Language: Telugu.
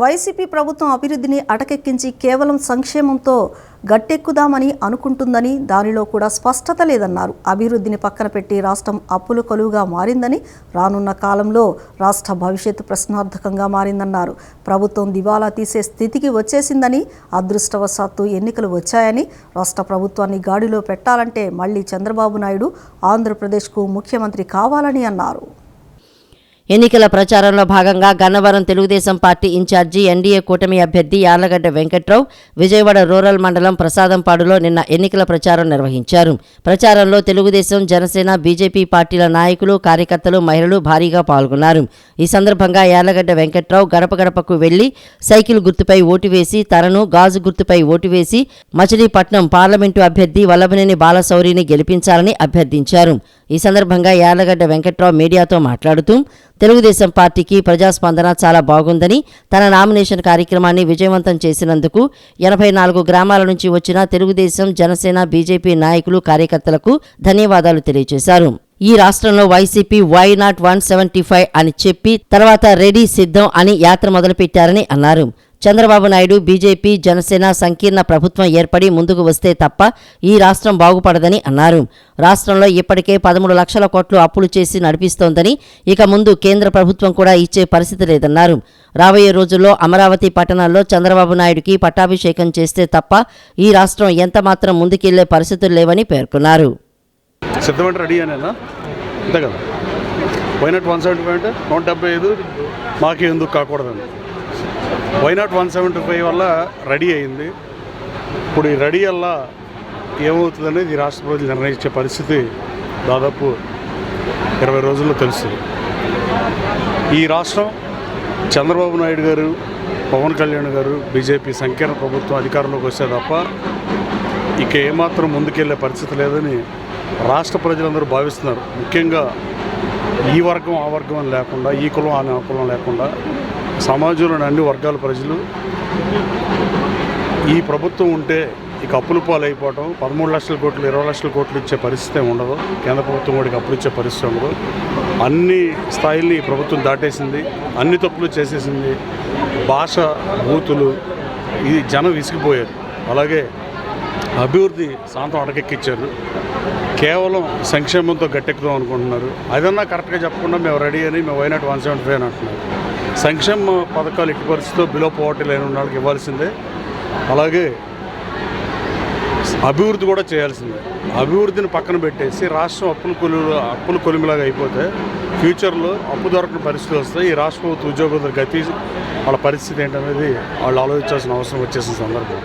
వైసీపీ ప్రభుత్వం అభివృద్ధిని అటకెక్కించి కేవలం సంక్షేమంతో గట్టెక్కుదామని అనుకుంటుందని దానిలో కూడా స్పష్టత లేదన్నారు. అభివృద్ధిని పక్కన పెట్టి రాష్ట్రం అప్పుల కొలువుగా మారిందని రానున్న కాలంలో రాష్ట్ర భవిష్యత్తు ప్రశ్నార్థకంగా మారిందన్నారు. ప్రభుత్వం దివాలా తీసే స్థితికి వచ్చేసిందని అదృష్టవశాత్తు ఎన్నికలు వచ్చాయని రాష్ట్ర ప్రభుత్వాన్ని గాడిలో పెట్టాలంటే మళ్ళీ చంద్రబాబు నాయుడు ఆంధ్రప్రదేశ్కు ముఖ్యమంత్రి కావాలని అన్నారు. ఎన్నికల ప్రచారంలో భాగంగా Gannavaram Telugu Desam party incharge NDA కూటమి అభ్యర్థి యార్లగడ్డ వెంకట్రావు విజయవాడ రూరల్ మండలం ప్రసాదంపాడులో నిన్న ఎన్నికల ప్రచారం నిర్వహించారు. ప్రచారంలో తెలుగుదేశం జనసేన బీజేపీ పార్టీల నాయకులు కార్యకర్తలు మహిళలు భారీగా పాల్గొన్నారు. ఈ సందర్భంగా యార్లగడ్డ వెంకట్రావు గడప గడపకు వెళ్ళి సైకిల్ గుర్తుపై ఓటు వేసి తనను గాజు గుర్తుపై ఓటు వేసి మచిలీపట్నం పార్లమెంటు అభ్యర్థి వల్లభనేని బాలశౌరిని గెలిపించాలని అభ్యర్థించారు. ఈ సందర్భంగా యార్లగడ్డ వెంకట్రావు మీడియాతో మాట్లాడుతూ తెలుగుదేశం పార్టీకి ప్రజాస్పందన చాలా బాగుందని తన నామినేషన్ కార్యక్రమాన్ని విజయవంతం చేసినందుకు ఎనభై నాలుగు గ్రామాల నుంచి వచ్చిన తెలుగుదేశం జనసేన బీజేపీ నాయకులు కార్యకర్తలకు ధన్యవాదాలు తెలియజేశారు. ఈ రాష్ట్రంలో YCP why not one seventy five అని చెప్పి తర్వాత రెడీ సిద్ధం అని యాత్ర మొదలుపెట్టారని అన్నారు. చంద్రబాబు నాయుడు బీజేపీ జనసేన సంకీర్ణ ప్రభుత్వం ఏర్పడి ముందుకు వస్తే తప్ప ఈ రాష్ట్రం బాగుపడదని అన్నారు. రాష్ట్రంలో ఇప్పటికే పదమూడు లక్షల కోట్లు అప్పులు చేసి నడిపిస్తోందని ఇక ముందు కేంద్ర ప్రభుత్వం కూడా ఇచ్చే పరిస్థితి లేదన్నారు. రాబోయే రోజుల్లో అమరావతి పట్టణంలో చంద్రబాబు నాయుడుకి పట్టాభిషేకం చేస్తే తప్ప ఈ రాష్ట్రం ఎంతమాత్రం ముందుకెళ్ళే పరిస్థితులు లేవని పేర్కొన్నారు. సిద్ధమంటే రెడీ అనేనా అంతే కదా. వైనాట్ వన్ సెవెంటీ ఫైవ్ అంటే? నూట డెబ్బై ఐదు మాకు ఎందుకు కాకూడదండి why not one seventy five వల్ల రెడీ అయింది. ఇప్పుడు ఈ రెడీ వల్ల ఏమవుతుంది అనేది ఈ రాష్ట్ర ప్రజలు నిర్ణయించే పరిస్థితి దాదాపు ఇరవై రోజుల్లో తెలుస్తుంది. ఈ రాష్ట్రం చంద్రబాబు నాయుడు గారు పవన్ కళ్యాణ్ గారు బీజేపీ సంకీర్ణ ప్రభుత్వం అధికారంలోకి వస్తే తప్ప ఇక ఏమాత్రం ముందుకెళ్ళే పరిస్థితి లేదని రాష్ట్ర ప్రజలందరూ భావిస్తున్నారు. ముఖ్యంగా ఈ వర్గం ఆ వర్గం అని లేకుండా ఈ కులం ఆ కులం లేకుండా సమాజంలోని అన్ని వర్గాల ప్రజలు ఈ ప్రభుత్వం ఉంటే ఇక అప్పులు పాలు పదమూడు లక్షల కోట్లు ఇరవై లక్షల కోట్లు ఇచ్చే పరిస్థితి ఉండదు. కేంద్ర ప్రభుత్వం కూడా అప్పులు ఇచ్చే పరిస్థితి ఉండదు. అన్ని స్థాయిల్ని ఈ ప్రభుత్వం దాటేసింది. అన్ని తప్పులు చేసేసింది. భాష బూతులు ఇది జనం విసిగిపోయారు. అలాగే అభివృద్ధి శాంతం అడకెక్కిచ్చారు కేవలం సంక్షేమంతో గట్టెక్కుదాం అనుకుంటున్నారు. అదన్నా కరెక్ట్గా చెప్పకుండా మేము రెడీ అని మేము వైనాట్ వన్ సెవెంటీ ఫైవ్ అని అంటున్నారు. సంక్షేమ పథకాలు ఇటు పరిస్థితిలో బిలో పోవర్టీ లేని ఉన్న వాళ్ళకి ఇవ్వాల్సిందే. అలాగే అభివృద్ధి కూడా చేయాల్సిందే. అభివృద్ధిని పక్కన పెట్టేసి రాష్ట్రం అప్పుల కొలు అప్పుల కొలిమిలాగా అయిపోతే ఫ్యూచర్లో అప్పు దొరకని పరిస్థితులు వస్తాయి. ఈ రాష్ట్ర ప్రభుత్వ ఉద్యోగుల గతి వాళ్ళ పరిస్థితి ఏంటనేది వాళ్ళు ఆలోచించాల్సిన అవసరం వచ్చేసిన సందర్భం.